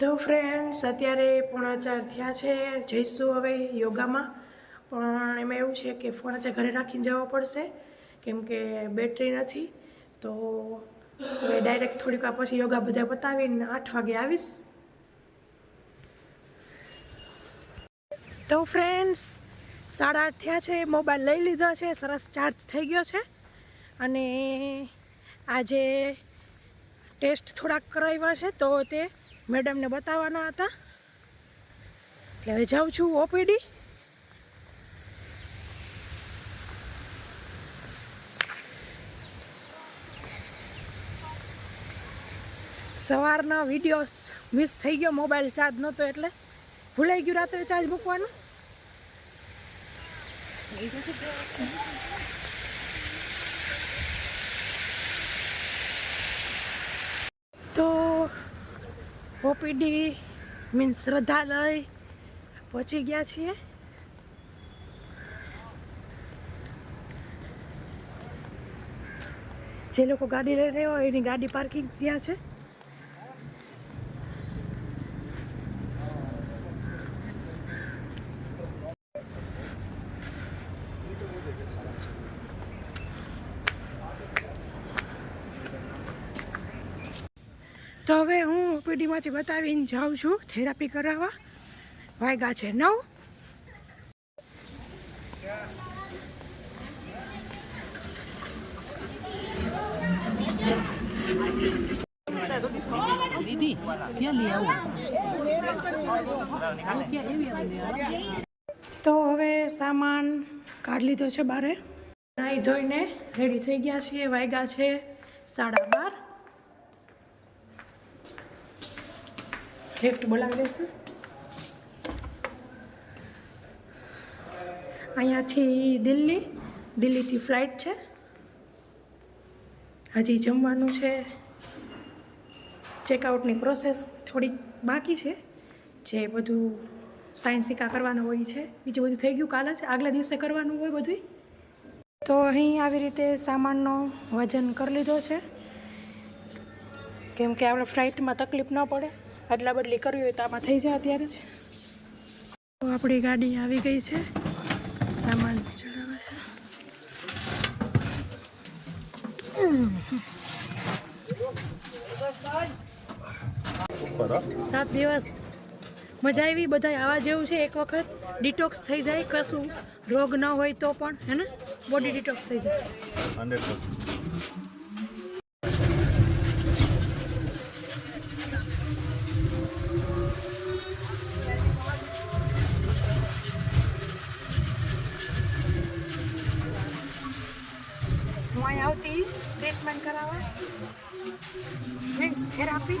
તો ફ્રેન્ડ્સ અત્યારે પોણા ચાર થયા છે. જઈશું હવે યોગામાં. પણ એમાં એવું છે કે ફોન અત્યારે ઘરે રાખીને જવો પડશે. કેમ કે બેટરી નથી. તો હવે ડાયરેક્ટ થોડીક વાર પછી યોગા બધા પતાવીને આઠ વાગે આવીશ. તો ફ્રેન્ડ્સ સાડા આઠ થયા છે. મોબાઈલ લઈ લીધો છે. સરસ ચાર્જ થઈ ગયો છે. અને આજે ટેસ્ટ થોડાક કરાવ્યા છે. તો તે મેડમને બતાવવાના હતા. એટલે હવે જાઉં છું ઓપીડી. સવારના વીડિયો મિસ થઈ ગયો, મોબાઈલ ચાર્જ નહોતો એટલે. ભૂલાઈ ગયું રાત્રે ચાર્જ મૂકવાનું. તો ઓપીડી મીન્સ શ્રદ્ધાલય. પહોંચી ગયા છીએ. જે લોકો ગાડી લઈ રહ્યા હોય, એની ગાડી પાર્કિંગ ત્યાં છે. તો હવે હું ઓપીડીમાંથી બતાવીને જાઉં છું. થેરાપી કરાવવા. વાગ્યા છે નવ. દીદી ક્યાં લઈ આવું? ક્યાં એવી આવે તો હવે સામાન કાઢી લીધો છે બારે. નાહી ધોઈને રેડી થઈ ગયા છીએ. વાગ્યા છે સાડા બાર. લિફ્ટ બોલાવી દઈશું અહીંયાથી દિલ્હી, દિલ્હીથી ફ્લાઇટ છે. હજી જમવાનું છે. ચેકઆઉટની પ્રોસેસ થોડીક બાકી છે. જે બધું સાયન્સ સિક્કા કરવાનું હોય છે. બીજું બધું થઈ ગયું કાલે જ. આગલા દિવસે કરવાનું હોય બધું તો અહીં આવી રીતે સામાનનો વજન કરી લીધો છે. કેમ કે આપણે ફ્લાઇટમાં તકલીફ ન પડે. અદલા બદલી કરવી હોય તો આમાં થઈ જાય અત્યારે જ. તો આપણી ગાડી આવી ગઈ છે. સામાન ચડાવે છે. સાત દિવસ. મજા આવી બધા આવા જેવું છે એક વખત. ડિટોક્સ થઈ જાય, કશું રોગ ન હોય તો પણ, હે ને? બોડી ડિટોક્સ થઈ જાય હંડ્રેડ પર્સન્ટ હું અહીં આવતી ટ્રીટમેન્ટ કરાવવા મીન્સ થેરાપી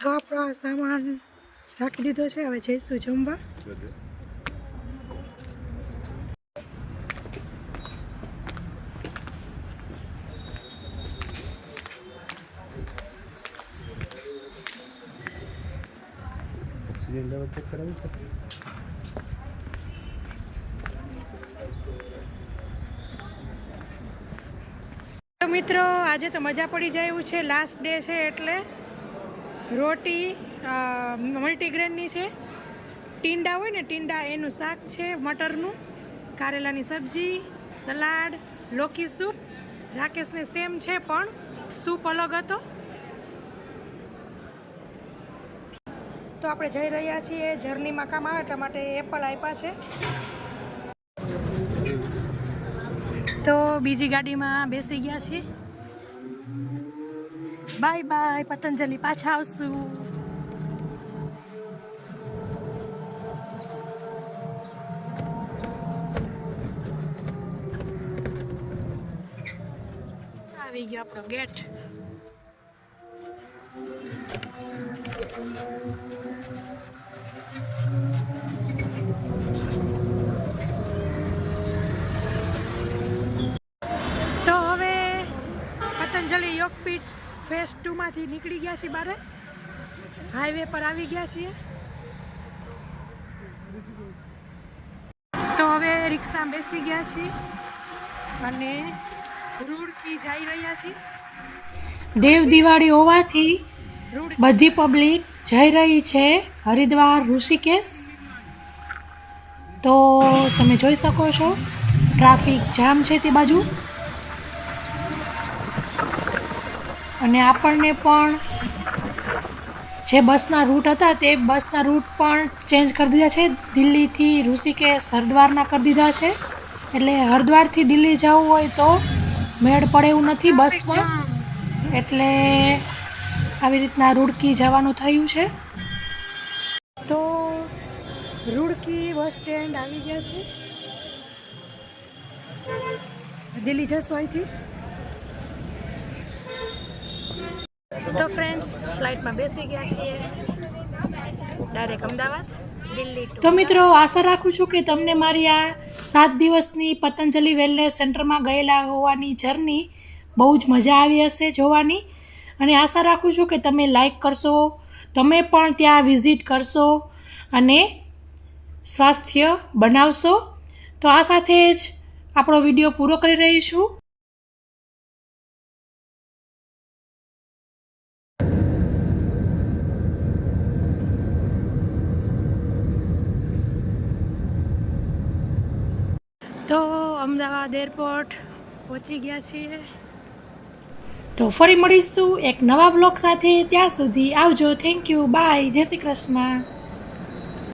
તો આપણો સામાન રાખી દીધો છે. હવે જઈશું જમવા. મિત્રો, આજે તો મજા પડી જાય એવું છે. લાસ્ટ ડે છે એટલે રોટી મલ્ટીગ્રેનની છે. ટીંડા હોય ને, ટીંડા એનું શાક છે, મટરનું, કારેલાની સબ્જી, સલાડ લોકી સૂપ. રાકેશને સેમ છે, પણ સૂપ અલગ હતો. તો આપણે જઈ રહ્યા છીએ જર્નીમાં કામ આવે એટલા માટે એપલ આપ્યા છે. તો બીજી ગાડીમાં બેસી ગયા છીએ. બાય બાય પતંજલિ પાછા આવશું. આવી ગયો આપણો ગેટ. ફેસ ટુમાંથી નીકળી ગયા છીએ બારે. હાઈવે પર આવી ગયા છીએ. તો હવે રિક્ષામાં બેસી ગયા છીએ અને રૂડકી જઈ રહ્યા છીએ. દેવ દિવાળી હોવાથી બધી પબ્લિક જઈ રહી છે હરિદ્વાર ઋષિકેશ. તો તમે જોઈ શકો છો ટ્રાફિક જામ છે તે બાજુ. અને આપણને પણ જે બસના રૂટ હતા તે બસના રૂટ પણ ચેન્જ કરી દીધા છે. દિલ્હીથી ઋષિકેશ હરદ્વારના કરી દીધા છે. એટલે હરિદ્વારથી દિલ્હી જવું હોય તો મેળ પડે એવું નથી બસમાં. એટલે આવી રીતના રૂડકી જવાનું થયું છે. તો રૂડકી બસ સ્ટેન્ડ આવી ગયા છે. દિલ્હી જશો અહીંથી? તો ફ્રેન્ડ્સ ફ્લાઇટમાં બેસી ગયા છીએ. ડાયરેક્ટ અમદાવાદ, દિલ્હી તો મિત્રો, આશા રાખું છું કે તમને મારી આ સાત દિવસની પતંજલિ વેલનેસ સેન્ટરમાં ગયેલા હોવાની જર્ની બહુ જ મજા આવી હશે જોવાની. અને આશા રાખું છું કે તમે લાઈક કરશો, તમે પણ ત્યાં વિઝિટ કરશો અને સ્વાસ્થ્ય બનાવશો. તો આ સાથે જ આપણો વીડિયો પૂરો કરી રહી છું તો અમદાવાદ એરપોર્ટ પહોંચી ગયા છીએ. તો ફરી મળીશું એક નવા બ્લોગ સાથે. ત્યાં સુધી આવજો. થેન્ક યુ બાય જય શ્રી કૃષ્ણ.